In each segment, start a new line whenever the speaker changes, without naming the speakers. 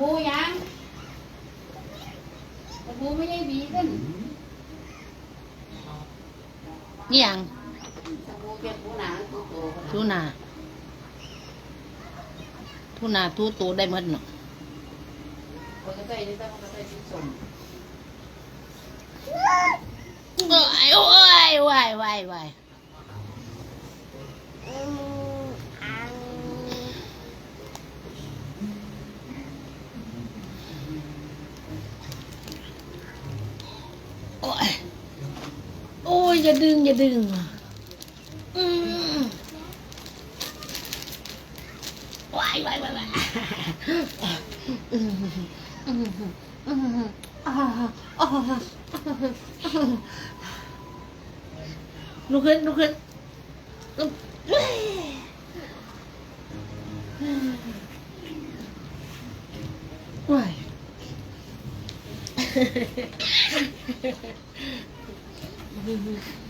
บูยังสบู่ไม่ใช่บีกัน
นี่ยัง
สบู่เป็นผู้หนาตัวโต
ทูนาทูนาทูโตได้หมดเนาะ
คนก็ใส่ได้แต่คนก็ใส่ชิ้นส่ง
โอ้ยโอ้ยโอ้ยโอ้ยโอ้ย โอ้ยโอ้ยอย่าดึง อย่าดึงอืมว้ายว้ายว้ายว้ายอืมอืมอืมอ่าอ่าลุกขึ้นลุกขึ้นลุกเฮ้ยว้าย
Mm-hmm.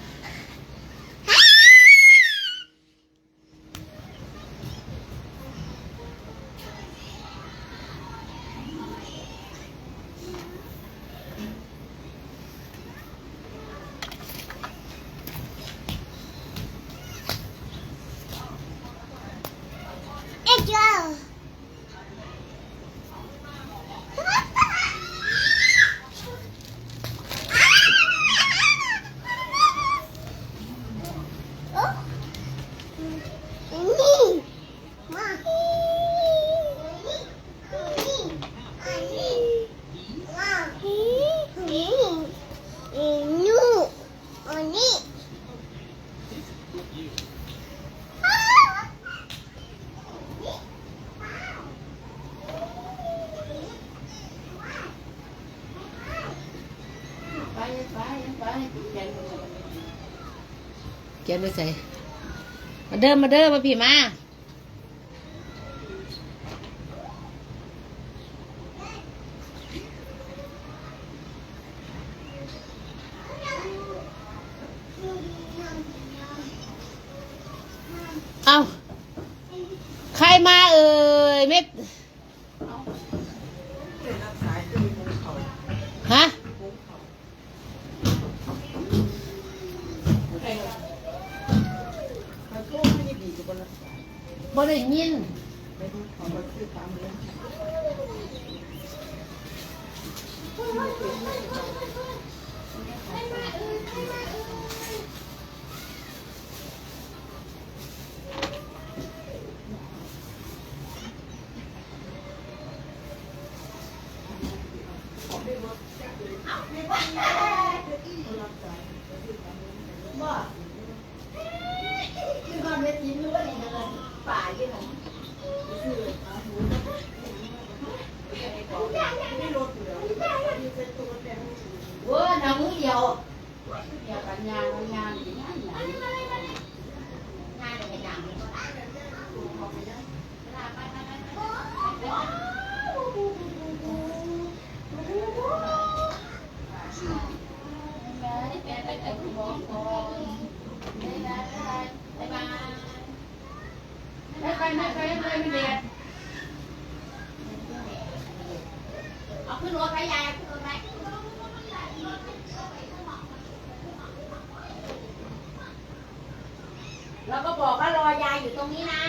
ไปแกน
ไว้ใส่มาเดินมาเดินมาพี่มาเอาใครมาเอ่ยเม็ดฮะ
มันก็ไม่ได้ดีกับบนรถไฟ
บ่ได้ยิน
ไม่รู้เขามาซื้อตามเรื่อ
เว้ยน้ำมือเดียวเดียวกันยางงานงานงานงานเป็นอย่างนี้ไม่ไปไม่ไปไม่ไปไม่เด็ดเอาขึ้นรถไปยายขึ้นรถไป แล้วก็บอกว่ารอยายอยู่ตรงนี้นะ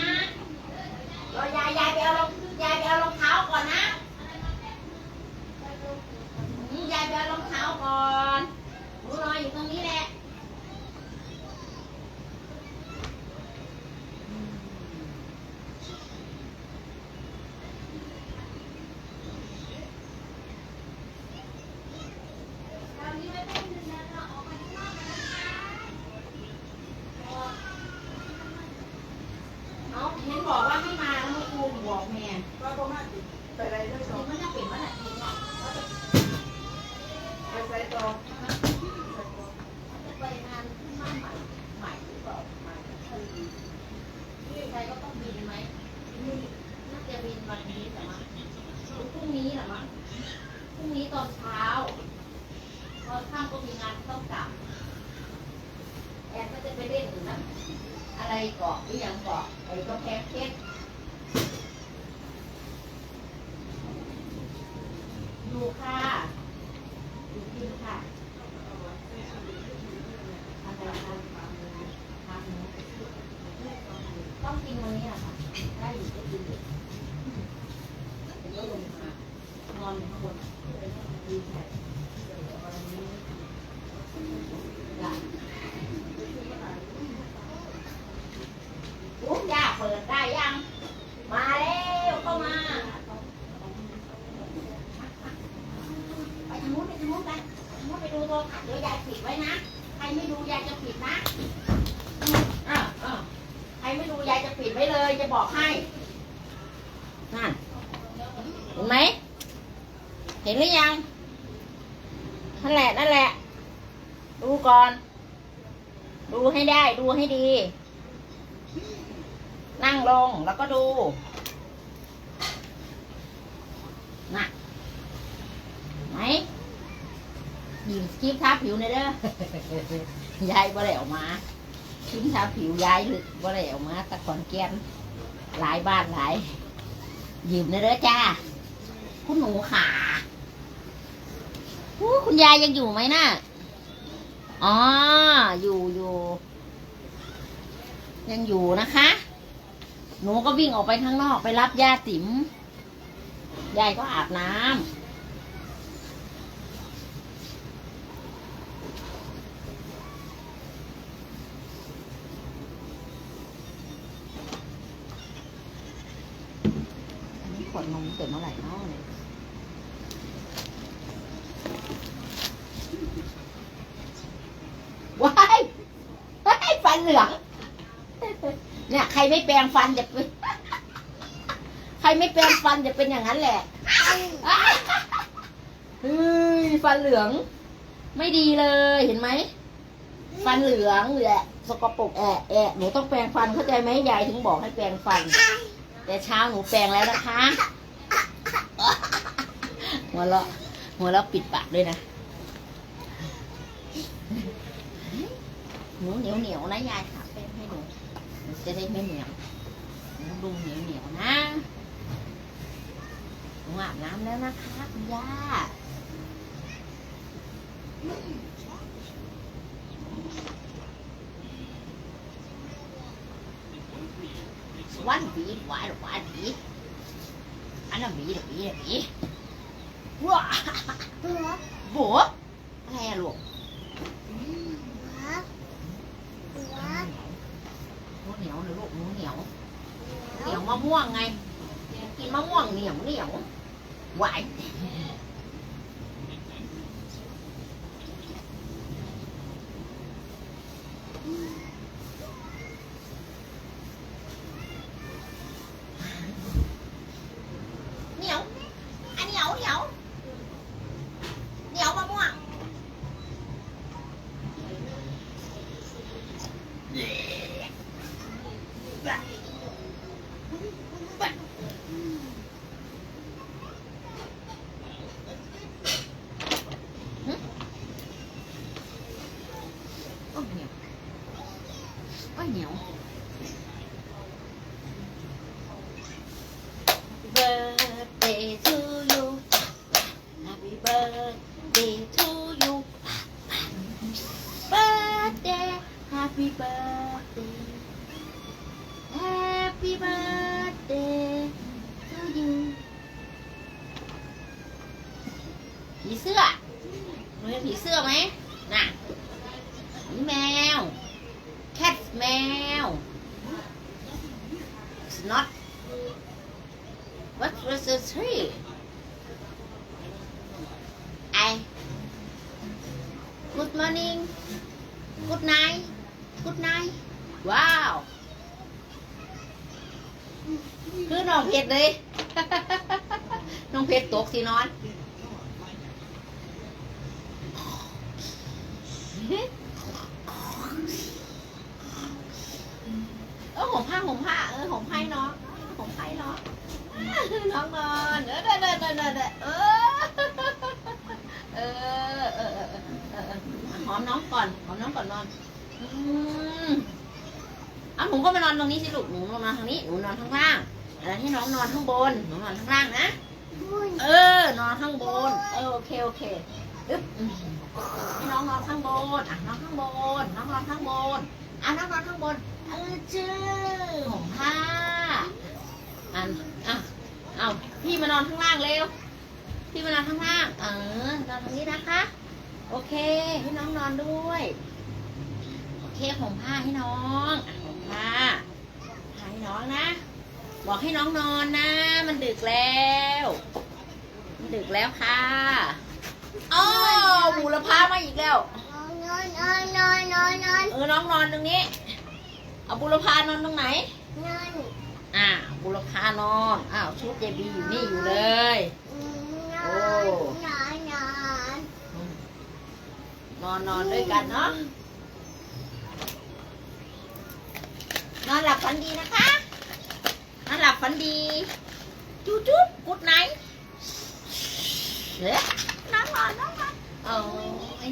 รอยายยายไปเอารองยายไปเอารองเท้าก่อนนะอืมยายไปเอารองเท้าก่อนหนูรออยู่ตรงนี้แหละ เอาเห็นบอกว่าไม่มาแล้วมาคูม บอกแม่
ก็ประมาณไปอะไรด้วย
จ
สอ
ริ
ง
งมันจะเป็นวันไหนจริงเนาะ
ไปใส่ต่อ
จะไปงานมั่นใหม่ใหม่หรือเปล่าใหม่ใครก็ต้องบินไหม
นี่
วันนี้แต่ว่าพรุ่งนี้แหละมั้งพรุ่งนี้ตอนเช้าตอนค่ำก็มีงานต้องกลับ แอนก็จะไปเล่นนะอะไรเกาะหรือยังเกาะไอ้ก็แพงเพชรอยู่ค่ะอยู่กินค่ะอะไรคะทานหมูต้องกินวันนี้แหละค่ะ ได้อยู่ก็กินอยู่เดี๋ยวก็ลงมานอนอยู่ข้างบนดีแค่อยาก ลูกยาเปิดได้ยัง มาแล้วเข้ามา ไปทางนู้นไปทางนู้นไปทางนู้นไปดูโทรทัศน์ เดี๋ยวยายปิดไว้นะ ใครไม่ดูยายจะปิดนะอืมอ่าอ่าใครไม่ดูยายจะปิดไว้เลย จะบอกให้ นั่นเห็นไหม เห็นหรือยัง นั่นแหละ นั่นแหละ ดูก่อน ดูให้ได้ ดูให้ดี นั่งลงแล้วก็ดูน่ะไหน คลิปทาผิวหน่อยเด้อยายบ่ได้ออกมาคลิปทาผิวยายบ่ได้ออกมาตะขอนแก่นหลายบ้านหลายยืมหน่อยเด้อจ้า คุณหนูขาอู้คุณยายยังอยู่ไหมน่ะอ๋ออยู่อยู่ยังอยู่นะคะ หนูก็วิ่งออกไปข้างนอกไปรับย่าติ๋มยายก็อาบน้ำอันนี้ขว ดนมเกิดเมื่อไหร่เนาะเนี่ยว้ายว้ายฟันเหลืองเนี่ยใครไม่แปรงฟันจะเป็นใครไม่แปรงฟันจะเป็นอย่างนั้นแหละเฮ้ยฟันเหลือง ไม่ดีเลยเห็นไหมฟันเหลืองแหละสกปรกแอะแอะหนูต้องแปรงฟันเข้าใจไหมยายถึงบอกให้แปรงฟัน แต่เช้าหนูแปรงแล้วนะคะ หัวเราะหัวเราะปิดปากด้วยนะหนูเหนียวเหนียวๆนะยายค่ะแป้งให้หนูมันจะได้ไม่เหนียวหนูดูเหนียวเหนียวๆนะหนูอาบน้ำแล้วนะคะคุณย่า วันบีวายหวานบีอันนั้นบีเด็กบีเด็กบีว้าบัวอะไรอะลูกหนูเหนียวนะลูกหนูเหนียวเหนียวมะม่วงไงกินมะม่วงเหนียวเหนียวหวานเหนียวอันเหนียวเหนียวเหนียวมะม่วงโอ้ยเหนียวโอ้ยเหนียว birthday to you Happy birthday to you birthday Happy birthday Happy birthday to you ผีเสื้อหนูเห็นผีเสื้อไหมน่ะผีแมว cat แมว it's not What was the tree? I. Good morning. Good night. Good night. Wow. คือน้องเพชรเลย น้องเพชรตกสินอน เออห่มผ้าห่มผ้าเออห่มไพ่เนาะห่มไพ่เนาะน้องนอนเออเด้อเด้อเด้อเด้อเด้อเออเออเออเออหอมน้องก่อนหอมน้องก่อนนอนอืมเอาหนูก็มานอนตรงนี้สิลูกหนูนอนทางนี้หนูนอนข้างล่างแล้วให้น้องนอนข้างบนหนูนอนข้างล่างนะ เออ นอนข้างบน เออโอเคโอเค อึ๊บให้น้องนอนข้างบนอะนอนข้างบน น้องนอนข้างบนอะน้องนอนข้างบนเออชื่อห่มผ้าอันอะเอาพี่มานอนข้างล่างเร็วพี่มานอนข้างล่าง เออนอนตรงนี้นะคะ โอเค ให้น้องนอนด้วย โอเคผมผ้าให้น้องอะผมผ้าผ้าให้น้องนะ บอกให้น้องนอนนะ มันดึกแล้ว มันดึกแล้วค่ะ อ้าวบูรพามาอีกแล้วเออน้องนอนตรงนี้ เอาบุรพานอนตรงไหนอ่าบุรพานอนอ้าวชุดเยบีอยู่นี่อยู่เลยนอนนอนด้วยกันเนาะนอนหลับฝันดีนะคะนอนหลับฝันดี จุ๊บจุ๊บกุดไหนเฮ้ยน อนนอนนอนนอนโอ้ย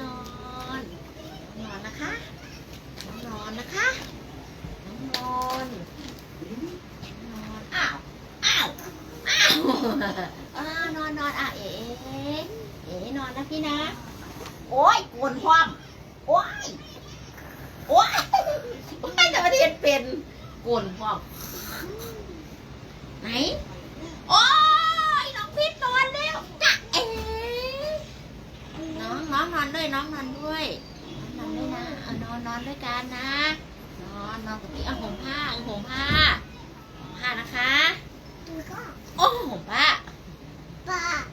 นอน นอนนะคะ นอนนะคะนอนนอนอ้าวอ้าวอ้าวอ่านอนนอนอะเอ๋เอ๋นอนนะพี่นะ โอ้ยกวนความโอ้ยโอ้ยโอ้ยจะมาเทียนเป็นกวนความไหน โอ้ย น้องพิษนอนแล้วจ้ะเอ๋น้องน้องนอนด้วย น้องนอนด้วย นอนด้วยนะเอานอนนอนด้วยกันนะ นอ นนอนกับพี่เอาห่มผ้าเอาห่มผ้าห่มผ้านะคะโอ้ห่มผ้า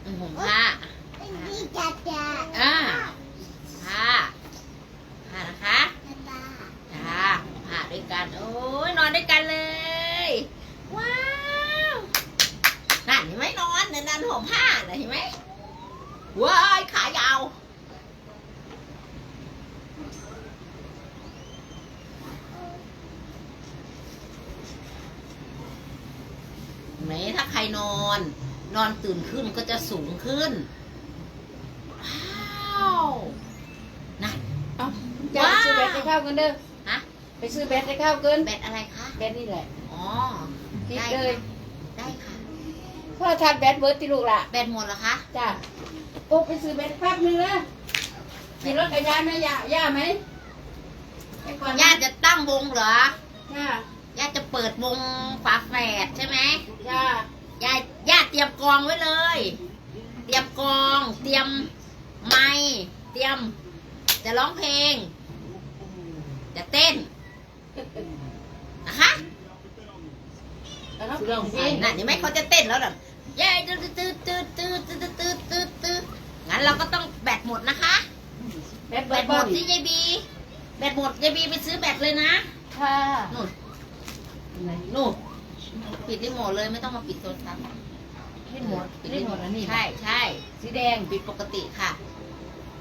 เอาห่มผ้าอ่าผ้าผ้านะคะจ้าผ้าด้วยกันโอ้ยนอนด้วยกันเลย ว้าวนั่นเห็นไหมนอนนั่นนั่นห่มผ้าน่ะเห็นไหมว้ายขายาว ไหมถ้าใครนอน นอนตื่นขึ้นก็จะสูงขึ้น ว้าวนั่น
จะไปซื้อแบตให้ข้าวกันเด้อ
ฮะ
ไปซื้อแบตให้ข้าวเกิน
แบตอะไรคะ
แบตนี่แหละ
อ๋อ
คิด
ได้
เล
ค่ะ
ย
ได้ค่ะ
พ่อทานแบตเบิร์ดติลูกล่ะ
แบตหมดเหรอคะ
จ้ะปุ๊บไปซื้อแบตแป๊บนึงนะขี่รถจักรยานไหมย่าย่าไหมไปก่อนนะ
ญาติจะตั้งวงเหรอ
ย่า
ญาติจะเปิดวงฝาแฝดใช่ไหม
ย่า
ญาติ ญาติเตรียมกองไว้เลย เตรียมกอง เตรียมไม้เตรียม จะร้องเพลง จะเต้นนะคะ
แล้วเราลองเพลง
น่ะเห็นไหมเขาจะเต้นแล้วแบบเย้ตืดตืดตืดตืดตืดตืดตืดตืดงั้นเราก็ต้องแบตหมดนะคะ
แบต
แบ
เบิร์
ต
ด
หม
บ่
ดที่ยายบี แบตหมดยายบีไปซื้อแบตเลยนะ
ค่ะ
นู่นนู่นปิดรีโมทเลยไม่ต้องมาปิดโทรศัพท์
รีโมทรีโมทอันนี้
ใช่ใช่
สีแดง
ปิดปกติค่ะ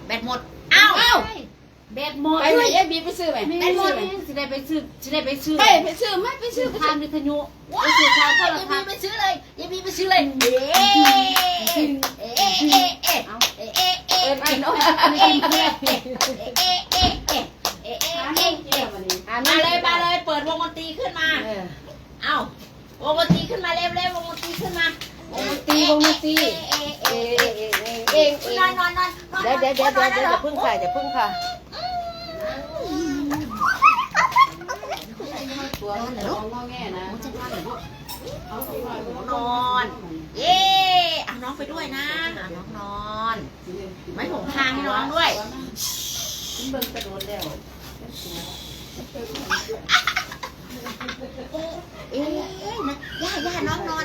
แบตหมดอ้าว
อ้าว
แบตหมด
ไปไหมยายบีไปซื้อไหม
ไม่
ไป
ได้
ซื้อไหม
สิได้ไปซื้อสิได้ไปซื้อ
ไปไปซื้อไหมไปซื้อไป
ทา
ซื้
น
อ
วิทยุ
ว้า
ไปซื้อทานโทร
ยาย
ทั
บี
ศน์
ไปซื้อเลยยายบีไปซื้อเลยเอ๊ะเอ๊ะเอ๊ะเอ๊ะเอ๊ะ
เอา
เอ๊ะเอ๊ะเอ๊ะ
เปิดไปเนาะ
เอ๊ะเอ๊ะเอ๊ะเวงดนตรี
เอ๊ะเอ
เอ๊ะเอ๊ะ
เองเอ
เอ๊ะ
เอ
นอนนอนนอน
เดี๋ยวเดี๋ยวเดี๋ยวเดี๋ยวเดี๋ยวอย่าพึ่งค่ะอย่าพึ่งค่ะตัวมันแงนะ
โอ้อนเหรอลูก
เอาไปหน่อย
นอนเย้เอาน้องไปด้วยนะเอาน้องนอนไม่ห่มผ้าให้น้องด้วย
เบิ่งกระโดดแล้ว
เอ๊ะนะย่าย่าน้องนอน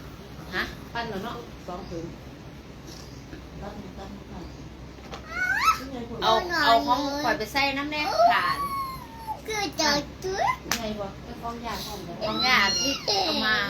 ฮะ
ปั้นเหรอเนาะสองผืน
รับหนึ่งรับหนึ่งรับ
เอา เอาของข่อยไปใส่น้ำแน่ฐาน
ไงบ่ไอ้ฟองยาห้องเดี๋ยว
ของยาที่เอามา